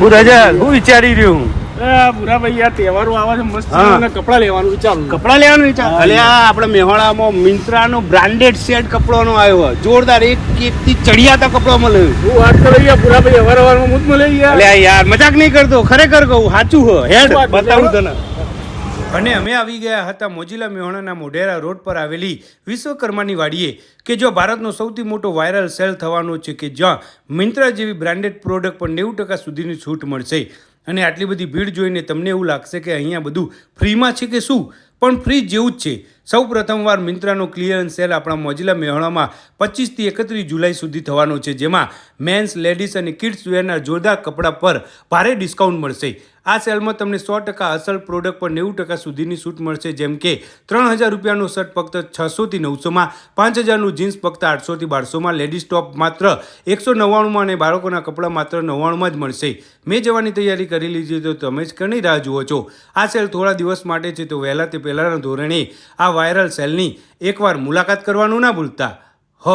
બુરાજા હું વિચારી રહ્યો હું. બુરા ભાઈ યાર તહેવારો આવે છે મસ્ત હા. અને કપડા લેવાનું વિચારું કપડાં લેવાનું વિચાર અલે આ આપણે મેહોણામાં મિન્ત્રાનો બ્રાન્ડેડ સેટ કપડાનો આવ્યો. જોરદાર એક એક થી ચડિયાતા કપડા મળે હું વાત કરો યાર બુરા ભાઈ અવાર અવારમાં મુજ મળે યાર. અલે યાર મજાક નહીં કરતો ખરેખર કહું સાચું હો હેડ બતાવું તને. અને અમે આવી ગયા હતા મોજીલા મેહોણાના મોઢેરા રોડ પર આવેલી વિશ્વકર્માની વાડીએ, કે જો ભારતનો સૌથી મોટો વાયરલ સેલ થવાનો છે કે જ્યાં મિન્ત્રા જેવી બ્રાન્ડેડ પ્રોડક્ટ પર નેવું ટકા સુધીની છૂટ મળશે. અને આટલી બધી ભીડ જોઈને તમને એવું લાગશે કે અહીંયા બધું ફ્રીમાં છે કે શું? પણ ફ્રી જેવું જ છે. સૌ પ્રથમવાર મિન્ત્રાનો ક્લિયરન્સ સેલ આપણા મોજીલા મેહોણામાં પચીસથી એકત્રીસ જુલાઈ સુધી થવાનો છે, જેમાં મેન્સ, લેડીઝ અને કિડ્સ વેરના જોરદાર કપડાં પર ભારે ડિસ્કાઉન્ટ મળશે. આ સેલમાં તમને સો ટકા અસલ પ્રોડક્ટ પર નેવું ટકા સુધીની છૂટ મળશે, જેમ કે ત્રણ હજાર રૂપિયાનું શર્ટ ફક્ત છસોથી નવસોમાં, પાંચ હજારનું જીન્સ ફક્ત આઠસોથી બારસોમાં, લેડીઝ ટોપ માત્ર એકસો નવ્વાણુંમાં અને બાળકોના કપડાં માત્ર નવ્વાણુંમાં જ મળશે. મેં જવાની તૈયારી કરી લીધી તો તમે જ ઘણી રાહ જુઓ છો. આ સેલ થોડા દિવસ માટે છે તો વહેલા તે પહેલાંના ધોરણે આ વાયરલ સેલની એકવાર મુલાકાત કરવાનું ના ભૂલતા. હ.